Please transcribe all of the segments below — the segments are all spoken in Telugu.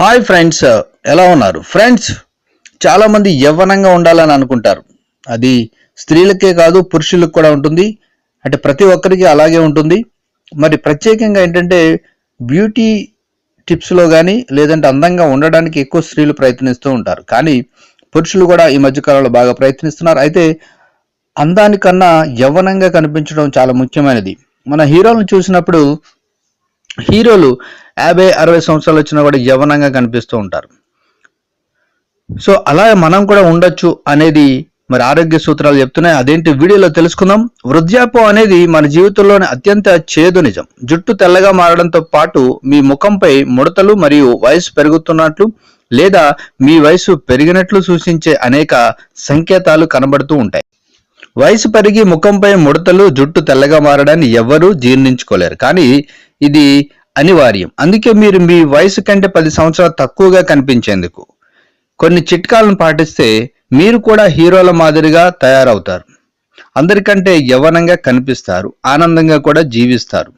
హాయ్ ఫ్రెండ్స్ ఎలా ఉన్నారు? ఫ్రెండ్స్ చాలామంది యవ్వనంగా ఉండాలని అనుకుంటారు. అది స్త్రీలకే కాదు పురుషులకు కూడా ఉంటుంది. అంటే ప్రతి ఒక్కరికి అలాగే ఉంటుంది. మరి ప్రత్యేకంగా ఏంటంటే బ్యూటీ టిప్స్లో కానీ లేదంటే అందంగా ఉండడానికి ఎక్కువ స్త్రీలు ప్రయత్నిస్తూ ఉంటారు. కానీ పురుషులు కూడా ఈ మధ్యకాలంలో బాగా ప్రయత్నిస్తున్నారు. అయితే అందానికన్నా యవ్వనంగా కనిపించడం చాలా ముఖ్యమైనది. మన హీరోలను చూసినప్పుడు హీరోలు యాభై అరవై సంవత్సరాలు వచ్చినా కూడా యవ్వనంగా కనిపిస్తూ ఉంటారు. సో అలా మనం కూడా ఉండొచ్చు అనేది మరి ఆరోగ్య సూత్రాలు చెప్తున్నాయి. అదేంటి వీడియోలో తెలుసుకుందాం. వృద్ధాప్యం అనేది మన జీవితంలోని అత్యంత చేదు నిజం. జుట్టు తెల్లగా మారడంతో పాటు మీ ముఖంపై ముడతలు మరియు వయసు పెరుగుతున్నట్లు లేదా మీ వయసు పెరిగినట్లు సూచించే అనేక సంకేతాలు కనబడుతూ ఉంటాయి. వయసు పెరిగి ముఖంపై ముడతలు జుట్టు తెల్లగా మారడాన్ని ఎవ్వరూ జీర్ణించుకోలేరు. కానీ ఇది అనివార్యం. అందుకే మీరు మీ వయసు కంటే పది సంవత్సరాలు తక్కువగా కనిపించేందుకు. కొన్ని చిట్కాలను పాటిస్తే మీరు కూడా హీరోల మాదిరిగా తయారవుతారు. అందరికంటే యవ్వనంగా కనిపిస్తారు. ఆనందంగా కూడా జీవిస్తారు.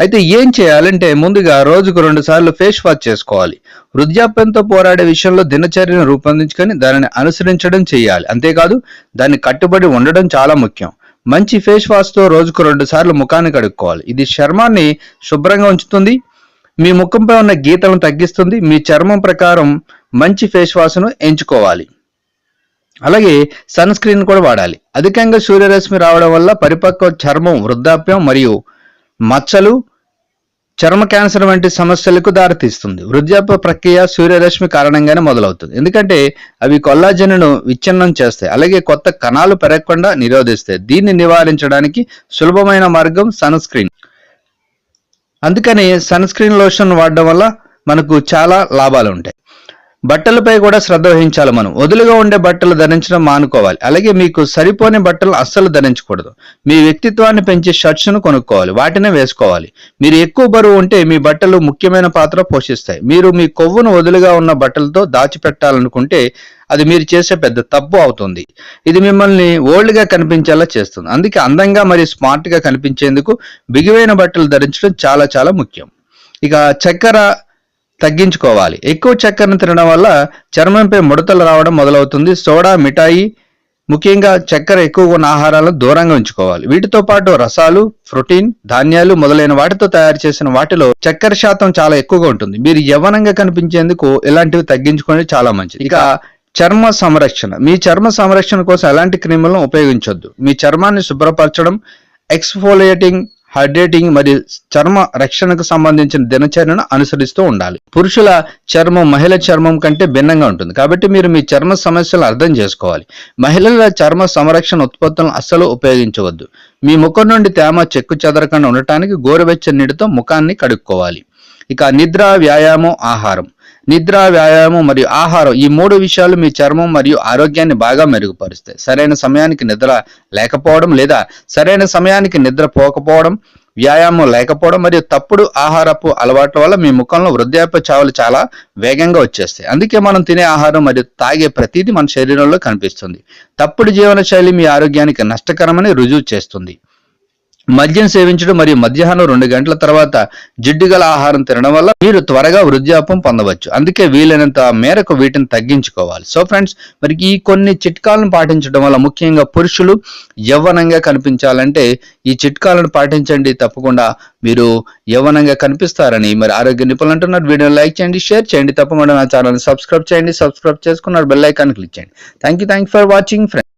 అయితే ఏం చేయాలంటే ముందుగా రోజుకు రెండు సార్లు ఫేస్ వాష్ చేసుకోవాలి. వృద్ధాప్యంతో పోరాడే విషయంలో దినచర్యను రూపొందించుకొని దానిని అనుసరించడం చేయాలి. అంతేకాదు దాన్ని కట్టుబడి ఉండడం చాలా ముఖ్యం. మంచి ఫేస్ వాష్తో రోజుకు రెండు సార్లు ముఖాన్ని కడుక్కోవాలి. ఇది చర్మాన్ని శుభ్రంగా ఉంచుతుంది. మీ ముఖంపై ఉన్న గీతలను తగ్గిస్తుంది. మీ చర్మం ప్రకారం మంచి ఫేస్ వాష్ను ఎంచుకోవాలి. అలాగే సన్ స్క్రీన్ కూడా వాడాలి. అధికంగా సూర్యరశ్మి రావడం వల్ల పరిపక్వ చర్మం వృద్ధాప్యం మరియు మచ్చలు చర్మ క్యాన్సర్ వంటి సమస్యలకు దారితీస్తుంది. వృద్ధాప్య ప్రక్రియ సూర్యరశ్మి కారణంగానే మొదలవుతుంది. ఎందుకంటే అవి కొల్లాజెన్ను విచ్ఛిన్నం చేస్తాయి. అలాగే కొత్త కణాలు పెరగకుండా నిరోధిస్తాయి. దీన్ని నివారించడానికి సులభమైన మార్గం సన్ స్క్రీన్ అందుకని సన్ స్క్రీన్ లోషన్ వాడడం వల్ల మనకు చాలా లాభాలు ఉంటాయి. బట్టలపై కూడా శ్రద్ధ వహించాలి మనం. వదులుగా ఉండే బట్టలు ధరించడం మానుకోవాలి. అలాగే మీకు సరిపోని బట్టలు అస్సలు ధరించకూడదు. మీ వ్యక్తిత్వాన్ని పెంచే షర్ట్స్ను కొనుక్కోవాలి. వాటినే వేసుకోవాలి. మీరు ఎక్కువ బరువు ఉంటే మీ బట్టలు ముఖ్యమైన పాత్ర పోషిస్తాయి. మీరు మీ కొవ్వును వదులుగా ఉన్న బట్టలతో దాచిపెట్టాలనుకుంటే అది మీరు చేసే పెద్ద తప్పు అవుతుంది. ఇది మిమ్మల్ని ఓల్డ్గా కనిపించేలా చేస్తుంది. అందుకే అందంగా మరియు స్మార్ట్గా కనిపించేందుకు బిగువైన బట్టలు ధరించడం చాలా చాలా ముఖ్యం. ఇక చక్కెర తగ్గించుకోవాలి. ఎక్కువ చక్కెరను తినడం వల్ల చర్మంపై ముడతలు రావడం మొదలవుతుంది. సోడా మిఠాయి ముఖ్యంగా చక్కెర ఎక్కువగా ఉన్న ఆహారాలను దూరంగా ఉంచుకోవాలి. వీటితో పాటు రసాలు ప్రోటీన్ ధాన్యాలు మొదలైన వాటితో తయారు చేసిన వాటిలో చక్కెర శాతం చాలా ఎక్కువగా ఉంటుంది. మీరు యవ్వనంగా కనిపించేందుకు ఇలాంటివి తగ్గించుకోవడం చాలా మంచిది. ఇక చర్మ సంరక్షణ. మీ చర్మ సంరక్షణ కోసం ఎలాంటి క్రీములను ఉపయోగించొద్దు. మీ చర్మాన్ని శుభ్రపరచడం ఎక్స్ఫోలియేటింగ్ హైడ్రేటింగ్ మరియు చర్మ రక్షణకు సంబంధించిన దినచర్యను అనుసరిస్తూ ఉండాలి. పురుషుల చర్మం మహిళ చర్మం కంటే భిన్నంగా ఉంటుంది. కాబట్టి మీరు మీ చర్మ సమస్యలు అర్థం చేసుకోవాలి. మహిళల చర్మ సంరక్షణ ఉత్పత్తులను అస్సలు ఉపయోగించవద్దు. మీ ముఖం నుండి తేమ చెక్కు చెదరకుండా ఉండటానికి గోరువెచ్చని నీటితో ముఖాన్ని కడుక్కోవాలి. ఇక నిద్ర వ్యాయామం ఆహారం. నిద్ర వ్యాయామం మరియు ఆహారం ఈ మూడు విషయాలు మీ చర్మం మరియు ఆరోగ్యాన్ని బాగా మెరుగుపరుస్తాయి. సరైన సమయానికి నిద్ర లేకపోవడం లేదా సరైన సమయానికి నిద్ర పోకపోవడం వ్యాయామం లేకపోవడం మరియు తప్పుడు ఆహారపు అలవాట్ల వల్ల మీ ముఖంలో వృద్ధాప్య చావులు చాలా వేగంగా వచ్చేస్తాయి. అందుకే మనం తినే ఆహారం మరియు తాగే ప్రతిదీ మన శరీరంలో కనిపిస్తుంది. తప్పుడు జీవన శైలి మీ ఆరోగ్యానికి నష్టకరమని రుజువు చేస్తుంది. మద్యం సేవించడం మరియు మధ్యాహ్నం రెండు గంటల తర్వాత జిడ్డు గల ఆహారం తినడం వల్ల మీరు త్వరగా వృద్ధాపం పొందవచ్చు. అందుకే వీలైనంత మేరకు వీటిని తగ్గించుకోవాలి. సో ఫ్రెండ్స్ మరి ఈ కొన్ని చిట్కాలను పాటించడం వల్ల ముఖ్యంగా పురుషులు యవ్వనంగా కనిపించాలంటే ఈ చిట్కాలను పాటించండి. తప్పకుండా మీరు యవ్వనంగా కనిపిస్తారని మరి ఆరోగ్య నిపుణులు అంటున్నారు. వీడియో లైక్ చేయండి షేర్ చేయండి. తప్పకుండా నా ఛానల్ సబ్స్క్రైబ్ చేయండి. సబ్స్క్రైబ్ చేసుకున్నారు బెల్ ఐకాన్ క్లిక్ చేయండి. Thank you thank for watching friends